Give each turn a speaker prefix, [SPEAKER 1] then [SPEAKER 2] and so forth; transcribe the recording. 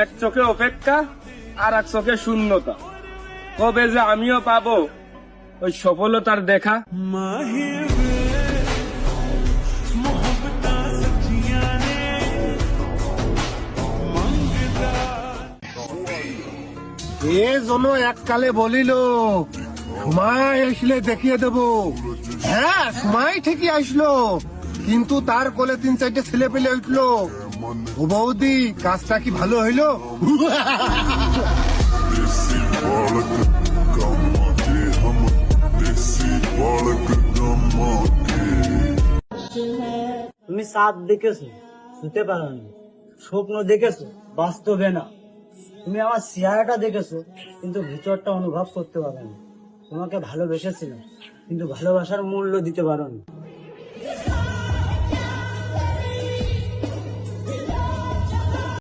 [SPEAKER 1] এক চোখে অপেক্ষা আর এক চোখে শূন্যতা। কবে যে আমিও পাবো ওই সফলতার দেখা।
[SPEAKER 2] এ জন এককালে বলিল সময় আসলে দেখিয়ে দেব। হ্যাঁ সময় ঠিকই আসলো কিন্তু তার কোলে তিন চারটে ছেলে পেলে উঠল। ও বৌদি কাজটা কি ভালো হইল?
[SPEAKER 3] তুমি সাপ দেখেছ শুতে পারোনি। স্বপ্ন দেখেছ বাস্তবে না। তুমি আমার চেহারাটা দেখেছ কিন্তু ভিতরটা অনুভব করতে পারো তোমাকে ভালোবেসেছিলাম কিন্তু ভালোবাসার মূল্য দিতে পারো না